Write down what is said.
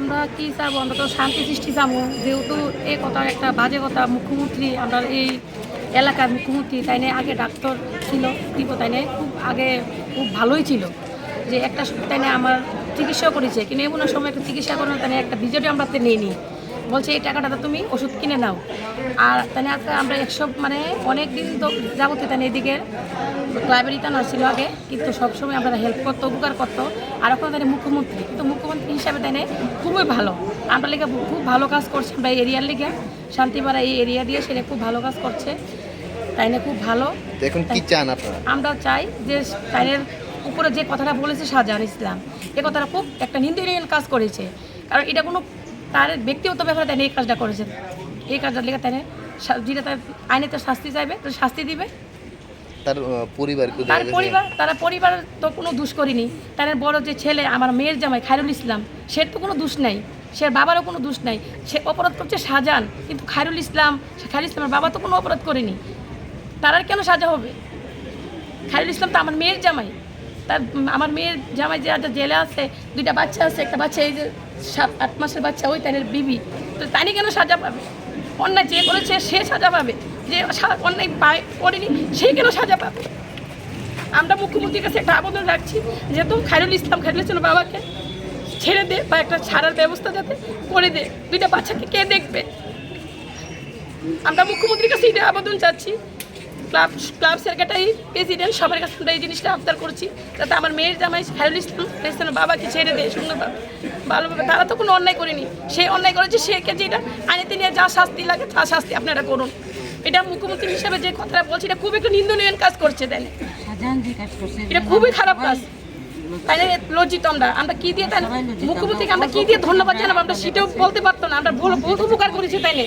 আমরা কি চাবো? আমরা তো শান্তি সৃষ্টি চাবো। যেহেতু এই কথা একটা বাজে কথা, মুখ্যমন্ত্রী, আমরা এই এলাকার মুখ্যমন্ত্রী, তাই নিয়ে আগে ডাক্তার ছিল, দিব, তাই নিয়ে খুব আগে খুব ভালোই ছিল যে একটা, তাই আমার চিকিৎসা করেছে। কিন্তু এমন সময় একটা চিকিৎসা করানো তাই একটা বিজেপি আমরা তো নিয়ে নিই বলছে এই টাকাটা তুমি ওষুধ কিনে নাও। আর তাই নিয়ে আজকে আমরা একশো মানে অনেক দিন তো যাবতীয় তাই নিয়ে এদিকে লাইব্রেরিতে না ছিল আগে কিন্তু সবসময় আমরা হেল্প করতো উপকার করতো। আর এখন তাই মুখ্যমন্ত্রী কিন্তু মুখ্যমন্ত্রী হিসাবে তাই নিয়ে খুবই ভালো। আমরা লেগে খুব ভালো কাজ করছে আমরা এই এরিয়ার লিগে। শান্তিপাড়া এই এরিয়া দিয়ে সেটা খুব ভালো কাজ করছে। তাই নিয়ে খুব ভালো। এখন কি চান আপনারা? আমরা চাই যে তাইনের উপরে যে কথাটা বলেছে শাহজাহান ইসলাম এ কথাটা খুব একটা নিন্দনীয় কাজ করেছে। কারণ এটা কোনো তার ব্যক্তিগত ব্যাপারে তাই এই কাজটা করেছেন। এই কাজটা লেগে তাই যেটা তার আইনে তার শাস্তি চাইবে তো শাস্তি দিবে। তার দেখা তার পরিবার তারা পরিবার তো কোনো দোষ করিনি। তার বড় যে ছেলে আমার মেয়ের জামাই খায়রুল ইসলাম সে তো কোনো দোষ নাই। সে বাবারও কোনো দোষ নাই। সে অপরাধ করছে সাজান কিন্তু খায়রুল ইসলাম সে খায়রুল ইসলামের বাবা তো কোনো অপরাধ করেনি। তার আর কেন সাজা হবে? খায়রুল ইসলাম তো আমার মেয়ের জামাই। তার আমার মেয়ের জামাই যে একটা জেলে আছে দুইটা বাচ্চা আছে একটা বাচ্চা এই যে সাত, আট মাসের বাচ্চা ওই তাদের বিবি। তো তাই কেন সাজা পাবে? অন্যায় যে করেছে সে সাজা পাবে। যে অন্যায় পায়, করেনি, সে কেন সাজা পাবে? আমরা মুখ্যমন্ত্রীর কাছে একটা আবেদন রাখছি যেহেতু খায়রুল ইসলাম খায়রুল ইসলামের বাবাকে ছেড়ে দে বা একটা ছাড়ার ব্যবস্থা যাতে করে দে। দুইটা বাচ্চাকে কে দেখবে? আমরা মুখ্যমন্ত্রীর কাছে এটা আবেদন চাচ্ছি ক্লাব ক্লাব সেক্রেটারি, প্রেসিডেন্ট, সবার কাছে আমরা এই জিনিসটা আবদার করছি। যাতে আমার মেয়ের জামাই খায়রুল ইসলাম ইসলামের বাবাকে ছেড়ে দেয় সুন্দরভাবে ভালোভাবে, তারা তো কোনো অন্যায় করেনি। সে অন্যায় করেছে, সে কে এটা আইনেতে নিয়ে যা শাস্তি লাগে, তা শাস্তি আপনারা করুন। এটা মুখ্যমন্ত্রী হিসেবে যে কথাটা বলছি, এটা খুব একটা নিন্দনীয় কাজ করছে তাই এটা খুবই খারাপ কাজ। না লজ্জিত আমরা। আমরা কি দিয়ে তাই মুখ্যমন্ত্রীকে আমরা কি দিয়ে ধন্যবাদ জানাব? আমরা সেটাও বলতে পারতো না। আমরা বল- বহুত উপকার করেছি তাই না